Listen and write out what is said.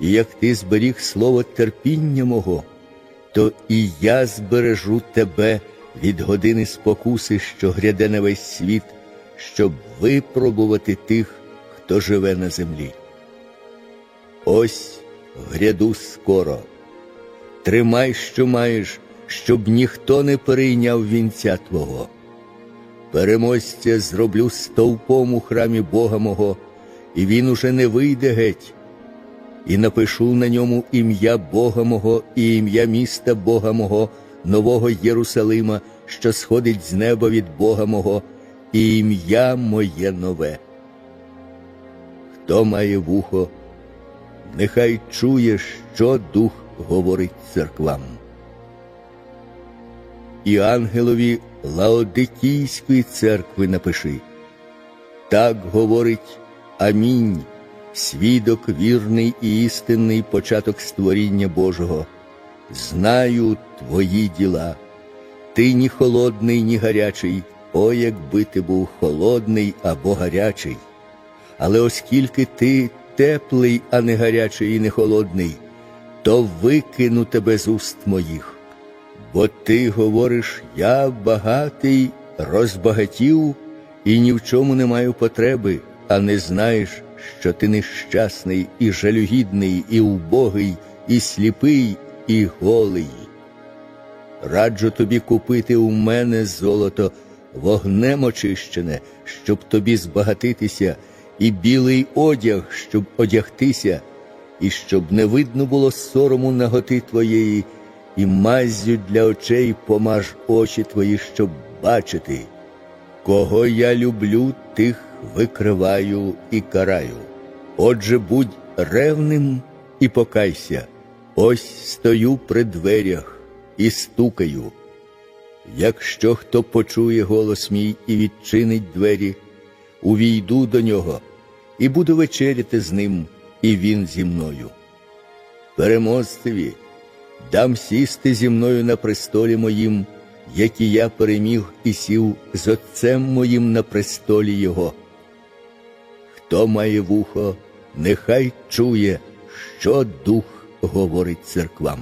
і як ти зберіг слово терпіння мого, то і я збережу тебе від години спокуси, що гряде на весь світ, щоб випробувати тих, хто живе на землі. Ось гряду скоро. Тримай, що маєш, щоб ніхто не перейняв вінця Твого. Переможця зроблю стовпом у храмі Бога мого, і він уже не вийде геть. І напишу на ньому ім'я Бога мого і ім'я міста Бога мого, нового Єрусалима, що сходить з неба від Бога мого, і ім'я моє нове. Хто має вухо, нехай чує, що дух говорить церквам. І ангелові Лаодикійської церкви напиши. Так говорить Амінь, свідок вірний і істинний початок створіння Божого. Знаю твої діла. Ти ні холодний, ні гарячий, о, якби ти був холодний або гарячий. Але оскільки ти теплий, а не гарячий і не холодний, то викину тебе з уст моїх. Бо ти говориш, я багатий, розбагатів і ні в чому не маю потреби, а не знаєш, що ти нещасний і жалюгідний, і убогий, і сліпий, і голий. Раджу тобі купити у мене золото, вогнем очищене, щоб тобі збагатитися, і білий одяг, щоб одягтися, і щоб не видно було сорому наготи твоєї, і маззю для очей помаж очі твої, щоб бачити. Кого я люблю, тих викриваю і караю. Отже, будь ревним і покайся. Ось стою при дверях і стукаю. Якщо хто почує голос мій і відчинить двері, увійду до нього і буду вечеряти з ним, і він зі мною. Переможцеві дам сісти зі мною на престолі моїм, як і я переміг і сів з отцем моїм на престолі Його. Хто має вухо, нехай чує, що дух говорить церквам.